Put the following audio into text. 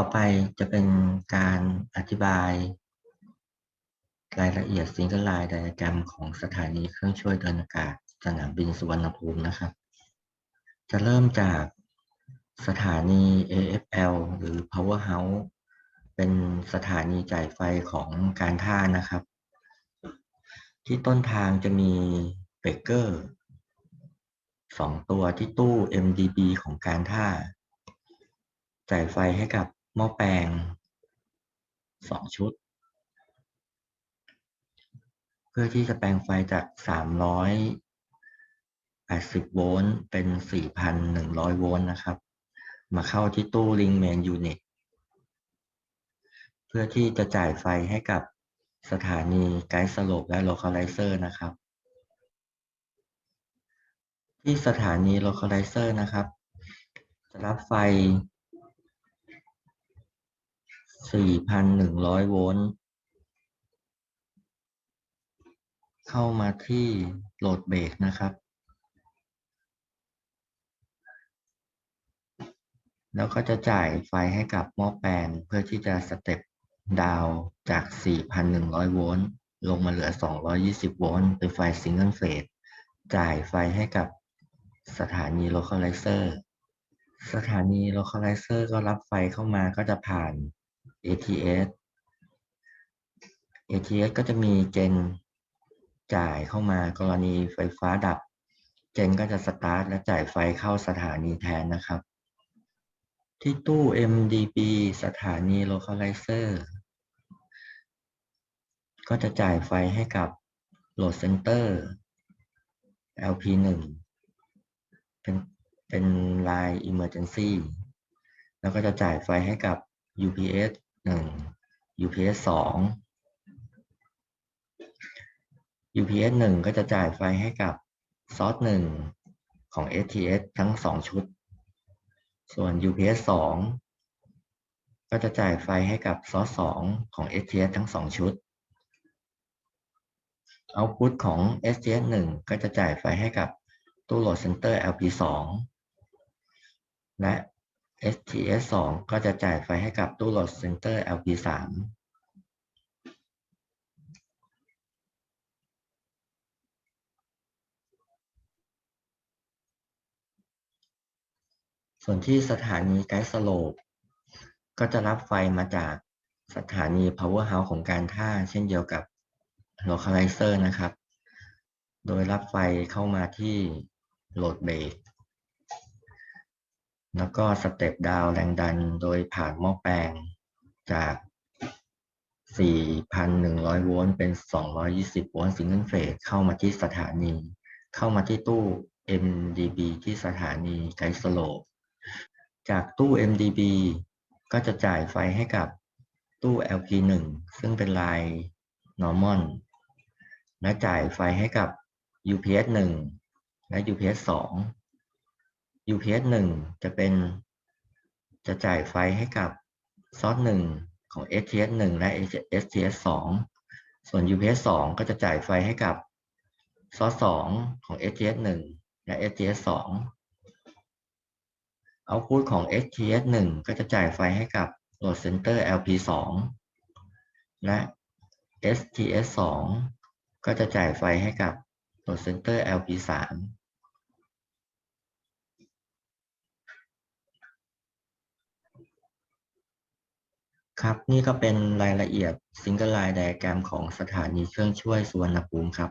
ต่อไปจะเป็นการอธิบาย รายละเอียด Single Line Diagram ของสถานีเครื่องช่วยเดินอากาศสนามบินสุวรรณภูมินะครับ จะเริ่มจากสถานี AFL หรือ Powerhouse เป็นสถานีจ่ายไฟของการท่านะครับ ที่ต้นทางจะมีเบรกเกอร์สองตัวที่ตู้ MDB ของการท่า จ่ายไฟให้กับ หม้อแปลงสองชุด เพื่อที่จะแปลงไฟจาก380โวลต์เป็น4,100โวลต์นะครับ มาเข้าที่ตู้ Ring Main Unit เพื่อที่จะจ่ายไฟให้กับสถานีไกด์สโลปและ Localizer นะครับ ที่สถานี Localizer นะครับ จะรับไฟ 4,100โวลต์เข้ามาที่โหลดเบรกนะครับ แล้วก็จะจ่ายไฟให้กับหม้อแปลงเพื่อที่จะสเต็ปดาวน์จาก 4,100 โวลต์ลงมาเหลือ 220 โวลต์เป็นไฟซิงเกิลเฟสจ่ายไฟให้กับสถานี Localizer สถานี Localizer ก็รับไฟเข้ามาก็จะผ่าน ATS ATS ก็จะมีเจนจ่ายเข้ามากรณีไฟฟ้าดับ เจนก็จะสตาร์ทและจ่ายไฟเข้าสถานีแทนนะครับ ที่ตู้ MDB สถานี Localizer ก็จะจ่ายไฟให้กับ Load Center LP1 เป็นเป็น Line Emergency แล้วก็จะจ่ายไฟให้กับ UPS 1 UPS 2 UPS 1ก็จะจ่ายไฟให้กับซอส1ของ STS ทั้ง2ชุด ส่วน UPS 2ก็จะจ่ายไฟให้กับซอส2ของ STS ทั้ง2ชุด Output ของ STS 1ก็จะจ่ายไฟให้กับตู้ Load Center LP 2และ STS 2ก็จะจ่ายไฟให้กับตู้ Load Center LP 3ส่วนที่สถานีไกด์สโลปก็จะรับไฟมาจากสถานี Power House ของการท่า เช่นเดียวกับ Localizer นะครับ โดยรับไฟเข้ามาที่โหลดเบรก แล้วก็สเต็ปดาวแรงดันโดยผ่านหม้อแปลงจาก 4,100 โวลต์เป็น 220 โวลต์ซิงเกิลเฟสเข้ามาที่สถานี เข้ามาที่ตู้ MDB ที่สถานีไกสโลปจากตู้ MDB ก็จะจ่ายไฟให้กับตู้ LP1 ซึ่งเป็นลาย normal และจ่ายไฟให้กับ UPS 1 และ UPS 2 UPS 1 จะเป็นจะจ่ายไฟให้กับซอส1ของ STS 1และ STS 2ส่วน UPS 2 ก็จะจ่ายไฟให้กับซอส2ของ STS 1และ STS 2 Output ของ STS 1ก็จะจ่ายไฟให้กับ Load Center LP 2และ STS 2ก็จะจ่ายไฟให้กับ Load Center LP 3 ครับ นี่ก็เป็นรายละเอียด Single Line Diagram ของสถานีเครื่องช่วยสุวรรณภูมิครับ